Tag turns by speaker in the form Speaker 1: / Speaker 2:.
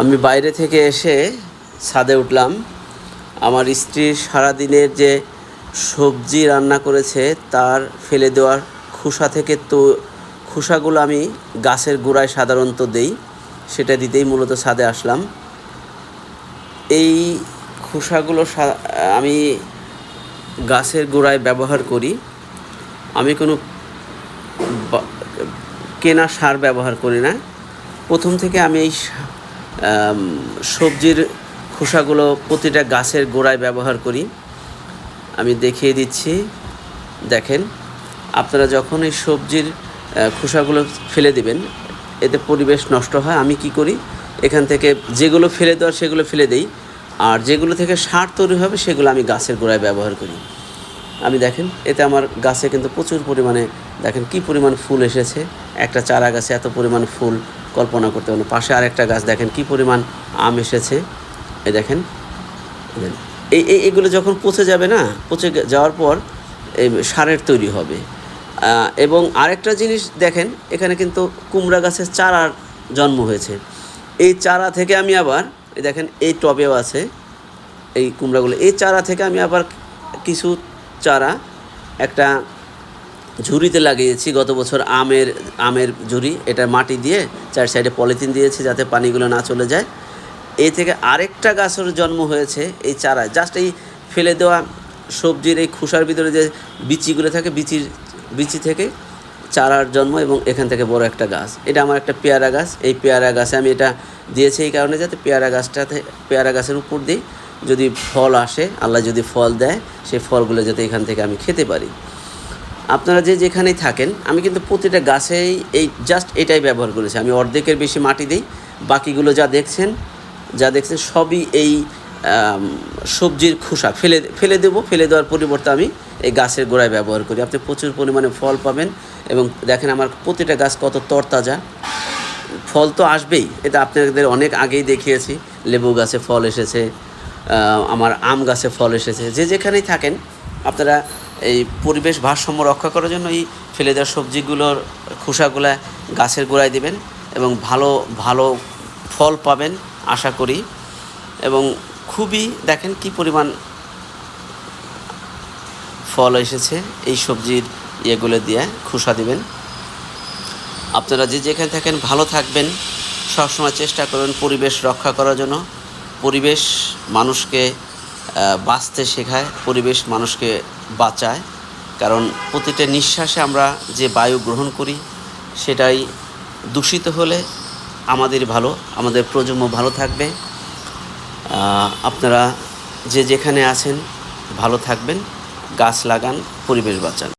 Speaker 1: আমি বাইরে থেকে এসে ছাদে উঠলাম। আমার স্ত্রী সারাদিনের যে সবজি রান্না করেছে, তার ফেলে দেওয়ার খোসা থেকে তো খোসাগুলো আমি গাছের গোড়ায় সাধারণত দেই, সেটা দিতেই মূলত ছাদে আসলাম। এই খোসাগুলো আমি গাছের গোড়ায় ব্যবহার করি। আমি কোনো কেনা সার ব্যবহার করি না। প্রথম থেকে আমি এই সবজির খোসাগুলো প্রতিটা গাছের গোড়ায় ব্যবহার করি। আমি দেখিয়ে দিচ্ছি। দেখেন, আপনারা যখন এই সবজির খোসাগুলো ফেলে দিবেন, এতে পরিবেশ নষ্ট হয়। আমি কি করি? এখান থেকে যেগুলো ফেলে দেওয়ার সেগুলো ফেলে দেই। আর যেগুলো থেকে সার তৈরি হবে, সেগুলো আমি গাছের গোড়ায় ব্যবহার করি। আমি দেখেন, এতে আমার গাছে কিন্তু প্রচুর পরিমাণে, দেখেন কি পরিমাণ ফুল এসেছে। একটা চারা গাছে এত পরিমাণ ফুল। কল্পনা করতে পারেন পাশে আরেকটা গাছ, দেখেন কি পরিমাণ আম এসেছে। এই দেখেন। এই এগুলো যখন পচে যাবে না, পচে যাওয়ার পর এই সারের তৈরি হবে। এবং আরেকটা জিনিস দেখেন, এখানে কিন্তু কুমড়া গাছের চারার জন্ম হয়েছে। এই চারা থেকে আমি আবার, এই দেখেন, এই টবেও আছে এই কুমড়াগুলো। এই চারা থেকে আমি আবার কিছু চারা, একটা ঝুড়িতে লাগিয়েছি গত বছর আমের আমের ঝুড়ি। এটা মাটি দিয়ে চার সাইডে পলিথিন দিয়েছি যাতে পানিগুলো না চলে যায়। এই থেকে আরেকটা গাছের জন্ম হয়েছে এই চারা জাস্ট এই ফেলে দেওয়া সবজির এই খোসার ভিতরে যে বিচিগুলো থাকে, বিচির, বিচি থেকে চারার জন্ম এবং এখান থেকে বড় একটা গাছ। এটা আমার একটা পেয়ারা গাছ। এই পেয়ারা গাছে আমি এটা দিয়েছি এই কারণে যাতে পেয়ারা গাছটাতে, পেয়ারা গাছের উপর দিয়ে যদি ফল আসে, আল্লাহ যদি ফল দেয় সেই ফলগুলো যাতে এখান থেকে আমি খেতে পারি। আপনারা যে যেখানেই থাকেন, আমি কিন্তু প্রতিটা গাছেই এই জাস্ট এটাই ব্যবহার করেছি। আমি অর্ধেকের বেশি মাটি দিই, বাকিগুলো যা দেখছেন যা দেখছেন সবই এই সবজির খোসা। ফেলে ফেলে দেবো, ফেলে দেওয়ার পরিবর্তে আমি এই গাছের গোড়ায় ব্যবহার করি। আপনি প্রচুর পরিমাণে ফল পাবেন এবং দেখেন আমার প্রতিটা গাছ কত তরতাজা। ফল তো আসবেই, এটা আপনাদের অনেক আগেই দেখিয়েছি। লেবু গাছে ফল এসেছে আমার আম গাছে ফল এসেছে। যে যেখানেই থাকেন, আপনারা এই পরিবেশ ভারসাম্য রক্ষা করার জন্য এই ফেলে দেওয়া সবজিগুলোর খোসাগুলা গাছের গোড়ায় দিবেন এবং ভালো ভালো ফল পাবেন, আশা করি। এবং খুবই দেখেন কি পরিমাণ ফল এসেছে এই সবজির ইয়েগুলো দিয়ে খোসা দিবেন। আপনারা যে যেখানে থাকেন ভালো থাকবেন। সবসময় চেষ্টা করবেন পরিবেশ রক্ষা করার জন্য। পরিবেশ মানুষকে বাঁচতে শেখায়, পরিবেশ মানুষকে বাঁচায়। কারণ প্রতিটা নিঃশ্বাসে আমরা যে বায়ু গ্রহণ করি, সেটাই দূষিত হলে আমাদের ভালো, আমাদের প্রজন্ম ভালো থাকবে। আপনারা যে যেখানে আছেন, ভালো থাকবেন, গাছ লাগান, পরিবেশ বাঁচান।